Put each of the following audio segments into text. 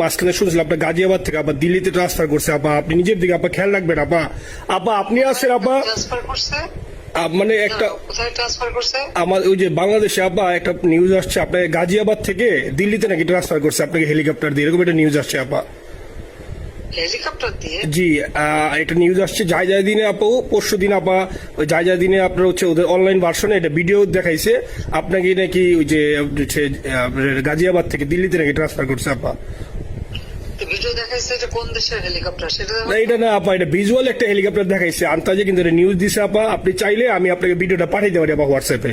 মাঝখানে শুনছিলাম আপনার গাজিয়াবাদ থেকে আবার দিল্লিতে ট্রান্সফার করছে আপা আপনি নিজের দিকে আপা খেয়াল রাখবেন আপা। আপা আপনি আসেন আপা। ট্রান্সফার করছে? মানে একটা আমার ওই যে বাংলাদেশে আপা একটা নিউজ আসছে আপনার গাজিয়াবাদ থেকে দিল্লিতে নাকি ট্রান্সফার করছে আপনাকে হেলিকপ্টার দিয়ে এরকম একটা নিউজ আসছে আপা। হেলিকপ্টার জি একটা নিউজ আসছে যাই যাই দিনে আপু পরশু দিন আপা যাই যাই দিনে আপনার হচ্ছে ওদের অনলাইন ভার্সনে এটা ভিডিও দেখাইছে আপনাকে নাকি ওই যে গাজিয়াবাদ থেকে দিল্লিতে নাকি ট্রান্সফার করছে আপা। এটা না, আপা, এটা ভিজুয়াল একটা হেলিকপ্টার দেখাইছে। আন্তাজে কিন্তু নিউজ দিছে, আপা। আপনি চাইলে আমি আপনাকে ভিডিওটা পাঠিয়ে দেবো আপা হোয়াটসঅ্যাপে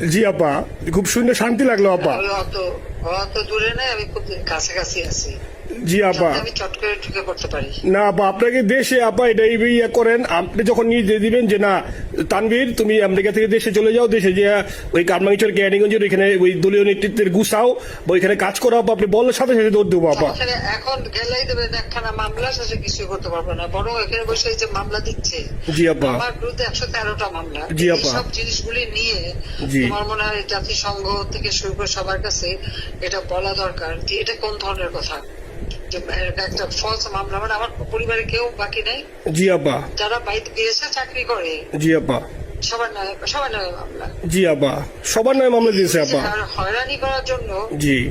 জি আপা। খুব শুনে শান্তি লাগল আপা। আমি অত অত দূরে নাই আমি খুব কাছাকাছি আছি। জি আপা। আমি চট করে ঢুকে পড়তে পারি। না আপা আপনাকে দেশে আপা এটা ইয়ে করেন আপনি যখন নিয়ে দিবেন যে না তানভীর তুমি আমেরিকা থেকে দেশে চলে যাও দেশে যে ওই কারমাঙ্গিচর কেয়ানিগঞ্জের ওইখানে ওই দলীয় নেতৃত্বের গুছাও বা ওইখানে কাজ করো আপা আপনি বললে সাথে সাথে দৌড় দেবো আপা। এখন গেলেই দেবেন একখানা মামলা শেষে কিছু করতে পারবে না বরং এখানে বসে এই যে মামলা দিচ্ছে জি আপা। আমার বিরুদ্ধে একশো তেরোটা মামলা জি আপা। সব জিনিসগুলি নিয়ে জি। তোমার মনে হয় জাতিসংঘ থেকে শুরু করে সবার কাছে এটা বলা দরকার যে এটা কোন ধরনের কথা? একটা ফলস মামলা মানে আমার পরিবারে কেউ বাকি নাই। জি আপা যারা বিদেশে চাকরি করে। জি আপা সবার নয় সবার মামলা। জি আপা সবার নয় মামলা দিয়েছে আপা হয়রানি করার জন্য জি।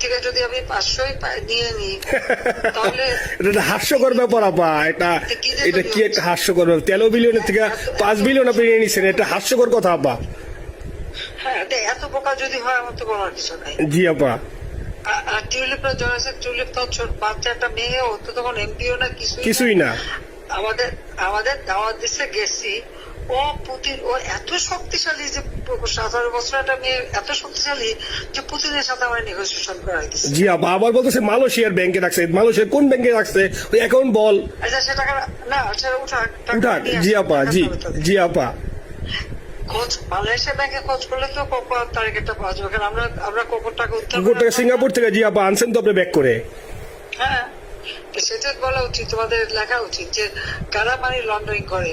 থেকে যদি আমি পাঁচশোই নিয়ে নিই তাহলে এটা হাস্যকর ব্যাপার আপা। এটা এটা কি একটা হাস্যকর ব্যাপার? তেরো বিলিয়নের থেকে পাঁচ বিলিয়ন আপনি নিয়ে নিচ্ছেন এটা হাস্যকর কথা আপা। হ্যাঁ এত যদি হয় আমার তো বলার কিছু নাই। জি আপা। আ- আর টিউলিপরা জয়েছে টিউলিপ তো বাচ্চা একটা মেয়ে ও তো তখন এমপিও না কিছুই না। কিছুই না। আমাদের আমাদের দাওয়াত দিচ্ছে গেছি। ও পুতিন ও এত শক্তিশালী যে বছর একটা মেয়ে এত শক্তিশালী যে পুতিনের সাথে আমার নেগোসিয়েশন করাই দিচ্ছে জি আপা আবার বলতেছে মালয়েশিয়ার ব্যাংকে রাখছে। মালয়েশিয়ার কোন ব্যাংকে রাখছে? ওই অ্যাকাউন্ট বল। আচ্ছা সে টাকা না সেটা উঠাক উঠাক জি আপা জি জি আপা খোঁজ মালয়েশিয়া ব্যাংকে খোঁজ করলে তো পাওয়া যাবে? কারণ আমরা আমরা টাকা উদ্ধার করে সিঙ্গাপুর থেকে জি আপা আনছেন তো আপনি ব্যাক করে। হ্যাঁ। সেটা বলা উচিত তোমাদের লেখা উচিত যে কারা মানি লন্ডারিং করে?